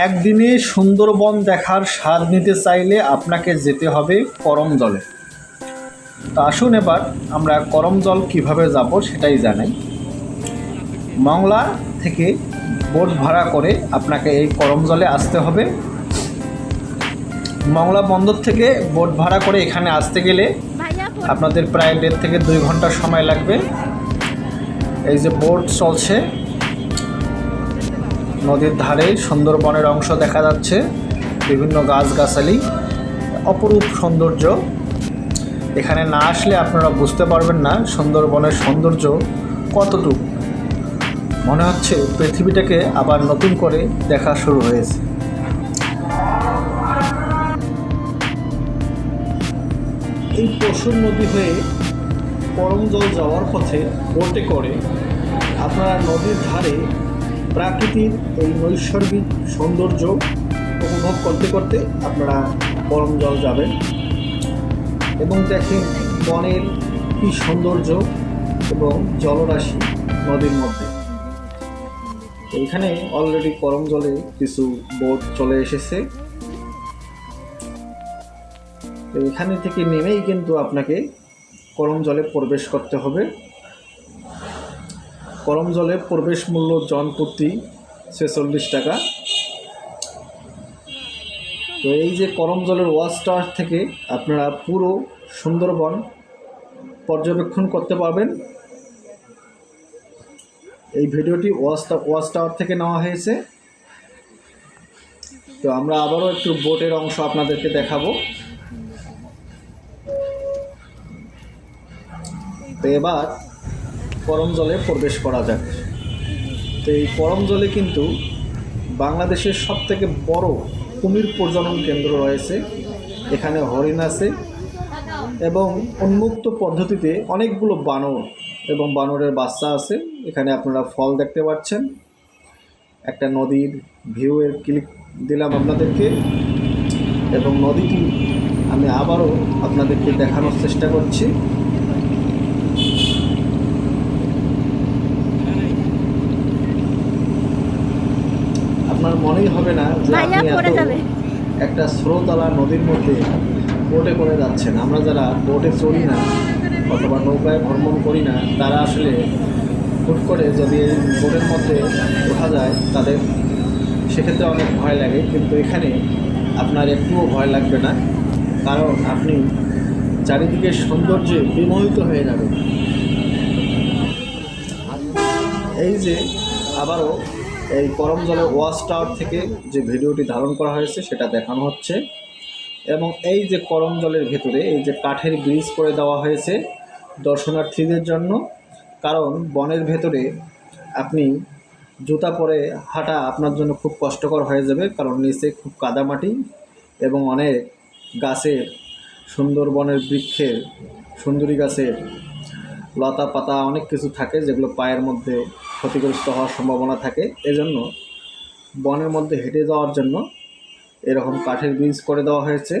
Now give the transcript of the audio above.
একদিনে সুন্দরবন দেখার স্বাদ নিতে চাইলে আপনাকে যেতে হবে করম জলে। তো আসুন এবার আমরা করম জল কীভাবে যাব সেটাই জানাই। মংলা থেকে বোট ভাড়া করে আপনাকে এই করম জলে আসতে হবে। মংলা বন্দর থেকে বোট ভাড়া করে এখানে আসতে গেলে আপনাদের প্রায় দেড় থেকে দুই ঘণ্টা সময় লাগবে। এই যে বোট চলছে নদীর ধারে সুন্দরবনের অংশ দেখা যাচ্ছে, বিভিন্ন গাছগাছালি, অপরূপ সৌন্দর্য। এখানে না আসলে আপনারা বুঝতে পারবেন না সুন্দরবনের সৌন্দর্য কতটুকু। মনে হচ্ছে পৃথিবীটাকে আবার নতুন করে দেখা শুরু হয়েছে। এই পশুর নদী হয়ে পরম জল যাওয়ার পথে বোটে করে আপনারা নদীর ধারে প্রাকৃতিক এই নৈসর্গিক সৌন্দর্য উপভোগ করতে করতে আপনারা গরম জল যাবেন। এবং দেখেন বনের কি সৌন্দর্য এবং জলরাশি নদীর মধ্যে। এখানে অলরেডি করম জলে কিছু বোট চলে এসেছে। তো এখানে থেকে নেমেই কিন্তু আপনাকে করম জলে প্রবেশ করতে হবে। করম জলে প্রবেশ মূল্য জন প্রতি ছেচল্লিশ টাকা। তো এই যে করম জলের ওয়াচ টাওয়ার থেকে আপনারা পুরো সুন্দরবন পর্যবেক্ষণ করতে পারবেন। এই ভিডিওটি ওয়াচ ওয়াচ টাওয়ার থেকে নেওয়া হয়েছে। তো আমরা আবারও একটু বোটের অংশ আপনাদেরকে দেখাবো। তো এবার করম জলে প্রবেশ করা যাক। তো এই করম জলে কিন্তু বাংলাদেশের সব থেকে বড় কুমির প্রজনন কেন্দ্র রয়েছে। এখানে হরিণ আছে এবং উন্মুক্ত পদ্ধতিতে অনেকগুলো বানর এবং বানরের বাচ্চা আছে। এখানে আপনারা ফল দেখতে পাচ্ছেন। একটা নদীর ভিউয়ের ক্লিক দিলাম আপনাদেরকে এবং নদীটি আমি আবারও আপনাদেরকে দেখানোর চেষ্টা করছি। আপনার মনেই হবে না যে। একটা স্রোতলা নদীর মধ্যে বোটে করে যাচ্ছেন। আমরা যারা বোটে চড়ি না অথবা নৌকায় ভ্রমণ করি না তারা আসলে হুট করে যদি এই বোটের মধ্যে ওঠা যায় তাদের সেক্ষেত্রে অনেক ভয় লাগে। কিন্তু এখানে আপনার একটুও ভয় লাগবে না। কারণ আপনি চারিদিকে সৌন্দর্যে বিমোহিত হয়ে যাবেন। এই যে আবারও এই করম জলের ওয়াচ টাওয়ার থেকে যে ভিডিওটি ধারণ করা হয়েছে, সেটা দেখানো হচ্ছে। এবং এই যে করম জলের ভেতরে এই যে কাঠের ব্রিজ করে দেওয়া হয়েছে দর্শনার্থীদের জন্য, কারণ বনের ভেতরে আপনি জুতা পরে হাঁটা আপনার জন্য খুব কষ্টকর হয়ে যাবে, কারণ নিচে খুব কাদামাটি এবং অনেক গাছের সুন্দরবনের বৃক্ষের, সুন্দরী গাছের লতা পাতা অনেক কিছু থাকে যেগুলো পায়ের মধ্যে ক্ষতিগ্রস্ত হওয়ার সম্ভাবনা থাকে। এজন্য বনের মধ্যে হেঁটে যাওয়ার জন্য এরকম কাঠের ব্রিজ করে দেওয়া হয়েছে।